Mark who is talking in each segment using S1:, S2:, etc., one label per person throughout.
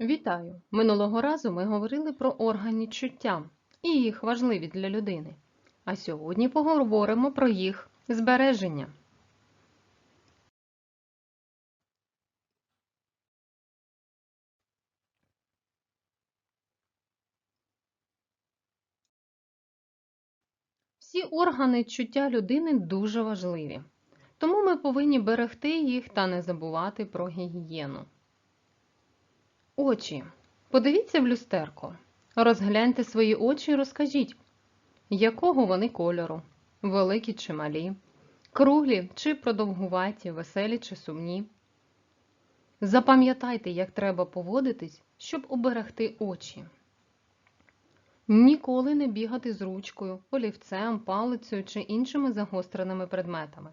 S1: Вітаю! Минулого разу ми говорили про органи чуття і їх важливість для людини. А сьогодні поговоримо про їх збереження. Всі органи чуття людини дуже важливі, тому ми повинні берегти їх та не забувати про гігієну. Очі. Подивіться в люстерко. Розгляньте свої очі і розкажіть, якого вони кольору, великі чи малі, круглі чи продовгуваті, веселі чи сумні. Запам'ятайте, як треба поводитись, щоб оберегти очі. Ніколи не бігати з ручкою, олівцем, палицею чи іншими загостреними предметами.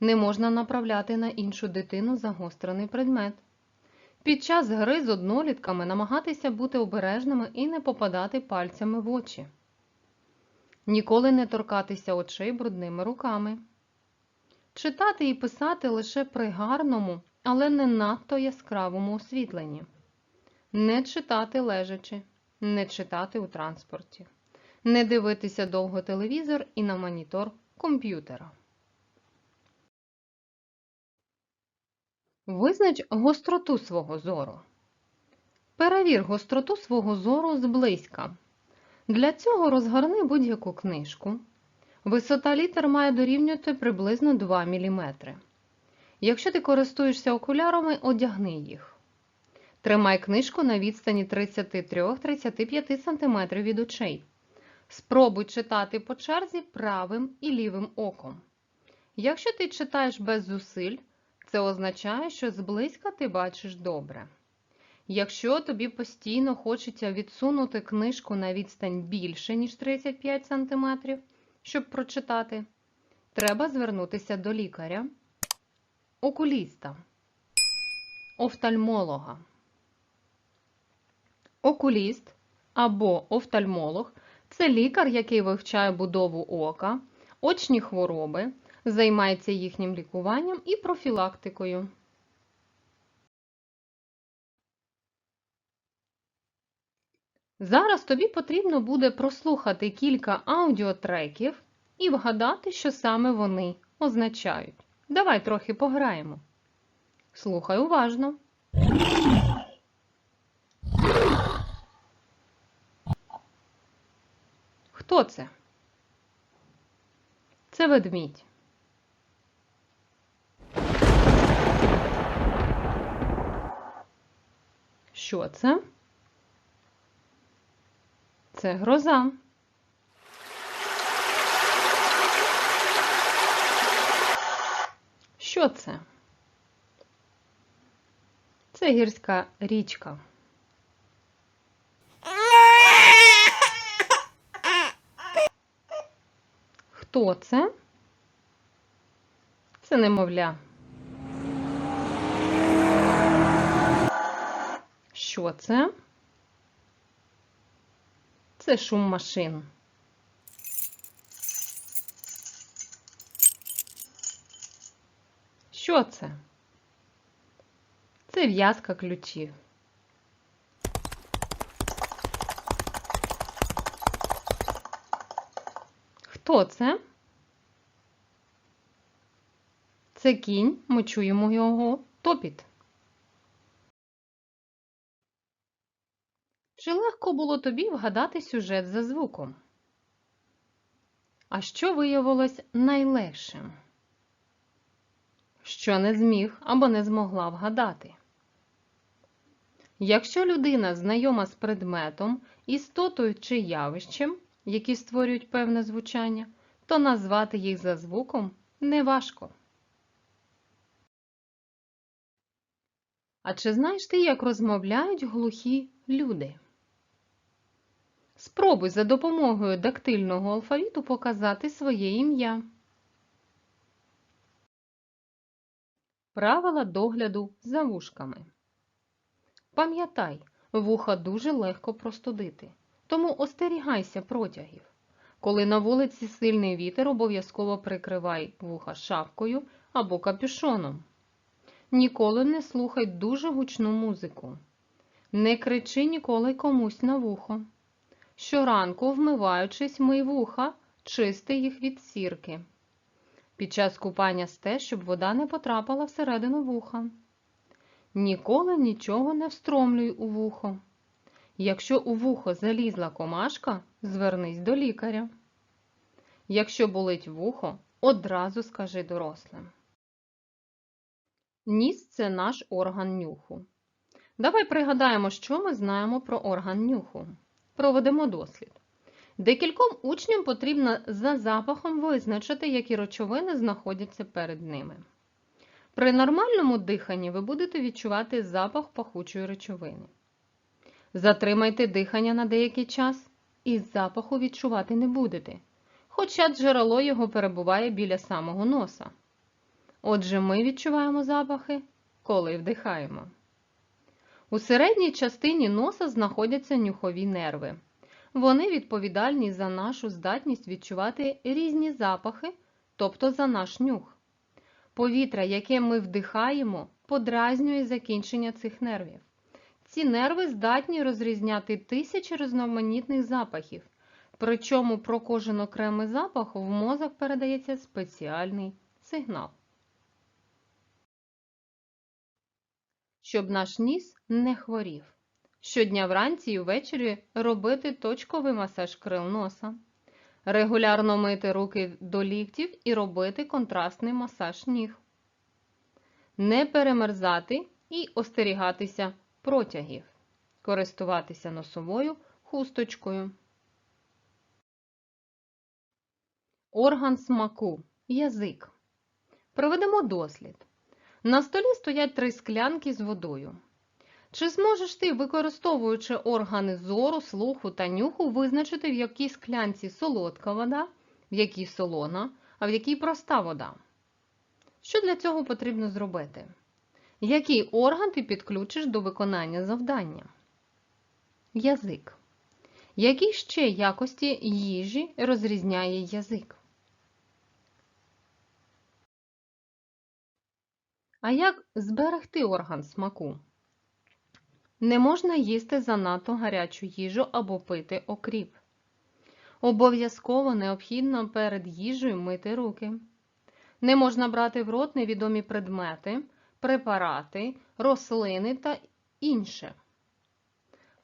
S1: Не можна направляти на іншу дитину загострений предмет. Під час гри з однолітками намагатися бути обережними і не попадати пальцями в очі. Ніколи не торкатися очей брудними руками. Читати і писати лише при гарному, але не надто яскравому освітленні. Не читати лежачи, не читати у транспорті. Не дивитися довго телевізор і на монітор комп'ютера. Визнач гостроту свого зору. Перевір гостроту свого зору зблизька. Для цього розгорни будь-яку книжку. Висота літер має дорівнювати приблизно 2 мм. Якщо ти користуєшся окулярами, одягни їх. Тримай книжку на відстані 33-35 см від очей. Спробуй читати по черзі правим і лівим оком. Якщо ти читаєш без зусиль, це означає, що зблизька ти бачиш добре. Якщо тобі постійно хочеться відсунути книжку на відстань більше, ніж 35 см, щоб прочитати, треба звернутися до лікаря, окуліста, офтальмолога. Окуліст або офтальмолог це лікар, який вивчає будову ока, очні хвороби займається їхнім лікуванням і профілактикою. Зараз тобі потрібно буде прослухати кілька аудіотреків і вгадати, що саме вони означають. Давай трохи пограємо. Слухай уважно. Хто це? Це ведмідь. Що це? Це гроза. Що це? Це гірська річка. Хто це? Це немовля. Що це? Це шум машин. Що це? Це в'язка ключів. Хто це? Це кінь, ми чуємо його топіт. Чи легко було тобі вгадати сюжет за звуком? А що виявилось найлегшим? Що не зміг або не змогла вгадати? Якщо людина знайома з предметом, істотою чи явищем, які створюють певне звучання, то назвати їх за звуком неважко. А чи знаєш ти, як розмовляють глухі люди? Спробуй за допомогою дактильного алфавіту показати своє ім'я. Правила догляду за вушками. Пам'ятай, вуха дуже легко простудити, тому остерігайся протягів. Коли на вулиці сильний вітер, обов'язково прикривай вуха шапкою або капюшоном. Ніколи не слухай дуже гучну музику. Не кричи ніколи комусь на вухо. Щоранку, вмиваючись, мий вуха, чисти їх від сірки. Під час купання стеж, щоб вода не потрапила всередину вуха. Ніколи нічого не встромлюй у вухо. Якщо у вухо залізла комашка, звернись до лікаря. Якщо болить вухо, одразу скажи дорослим. Ніс це наш орган нюху. Давай пригадаємо, що ми знаємо про орган нюху. Проведемо дослід. Декільком учням потрібно за запахом визначити, які речовини знаходяться перед ними. При нормальному диханні ви будете відчувати запах пахучої речовини. Затримайте дихання на деякий час і запаху відчувати не будете, хоча джерело його перебуває біля самого носа. Отже, ми відчуваємо запахи, коли вдихаємо. У середній частині носа знаходяться нюхові нерви. Вони відповідальні за нашу здатність відчувати різні запахи, тобто за наш нюх. Повітря, яке ми вдихаємо, подразнює закінчення цих нервів. Ці нерви здатні розрізняти тисячі різноманітних запахів, причому про кожен окремий запах в мозок передається спеціальний сигнал. Щоб наш ніс не хворів. Щодня вранці і ввечері робити точковий масаж крил носа. Регулярно мити руки до ліктів і робити контрастний масаж ніг. Не перемерзати і остерігатися протягів. Користуватися носовою хусточкою. Орган смаку. Язик. Проведемо дослід. На столі стоять три склянки з водою. Чи зможеш ти, використовуючи органи зору, слуху та нюху, визначити, в якій склянці солодка вода, в якій солона, а в якій проста вода? Що для цього потрібно зробити? Який орган ти підключиш до виконання завдання? Язик. Які ще якості їжі розрізняє язик? А як зберегти орган смаку? Не можна їсти занадто гарячу їжу або пити окріп. Обов'язково необхідно перед їжею мити руки. Не можна брати в рот невідомі предмети, препарати, рослини та інше.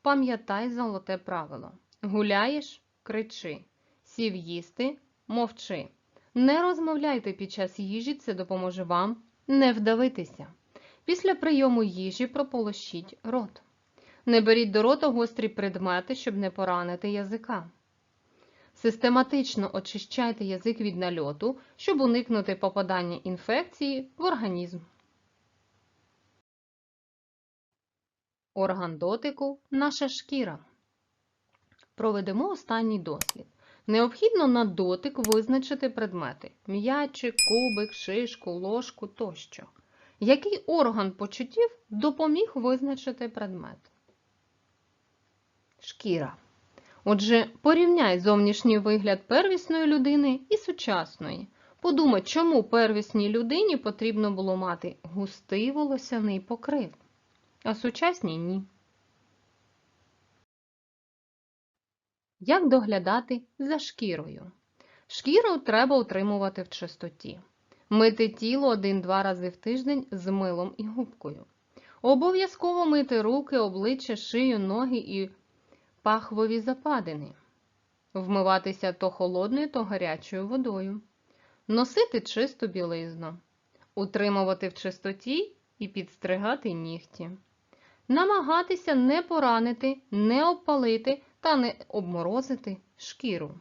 S1: Пам'ятай золоте правило. Гуляєш кричи. Сів їсти мовчи. Не розмовляйте під час їжі, це допоможе вам не вдавитися. Після прийому їжі прополощіть рот. Не беріть до рота гострі предмети, щоб не поранити язика. Систематично очищайте язик від нальоту, щоб уникнути попадання інфекції в організм. Орган дотику наша шкіра. Проведемо останній дослід. Необхідно на дотик визначити предмети м'ячик, кубик, шишку, ложку тощо. Який орган почуттів допоміг визначити предмет? Шкіра. Отже, порівняй зовнішній вигляд первісної людини і сучасної. Подумай, чому первісній людині потрібно було мати густий волосяний покрив, а сучасній ні. Як доглядати за шкірою? Шкіру треба утримувати в чистоті. Мити тіло 1-2 рази в тиждень з милом і губкою. Обов'язково мити руки, обличчя, шию, ноги і пахвові западини. Вмиватися то холодною, то гарячою водою. Носити чисту білизну. Утримувати в чистоті і підстригати нігті. Намагатися не поранити, не обпалити та не обморозити шкіру.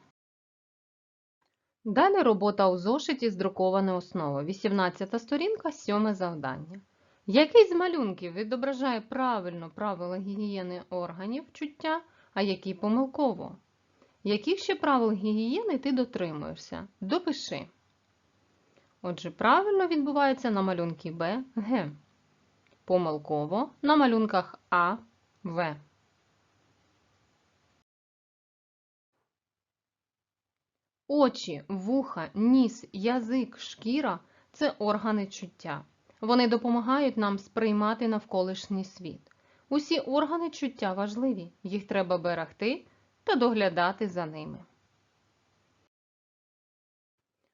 S1: Далі робота у зошиті з друкованої основи. 18 сторінка, 7 завдання. Який з малюнків відображає правильно правила гігієни органів чуття, а який помилково? Яких ще правил гігієни ти дотримуєшся? Допиши. Отже, правильно відбувається на малюнки Б, Г. Помилково на малюнках А, В. Очі, вуха, ніс, язик, шкіра це органи чуття. Вони допомагають нам сприймати навколишній світ. Усі органи чуття важливі, їх треба берегти та доглядати за ними.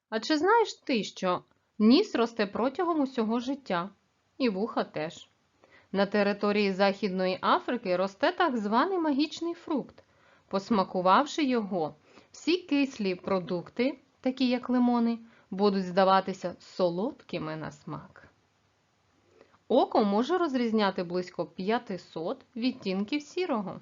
S1: А чи знаєш ти, що ніс росте протягом усього життя, і вуха теж? На території Західної Африки росте так званий магічний фрукт. Посмакувавши його, всі кислі продукти, такі як лимони, будуть здаватися солодкими на смак. Око може розрізняти близько 500 відтінків сірого.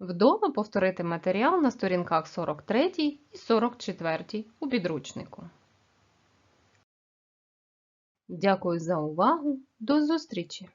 S1: Вдома повторити матеріал на сторінках 43 і 44 у підручнику. Дякую за увагу. До зустрічі!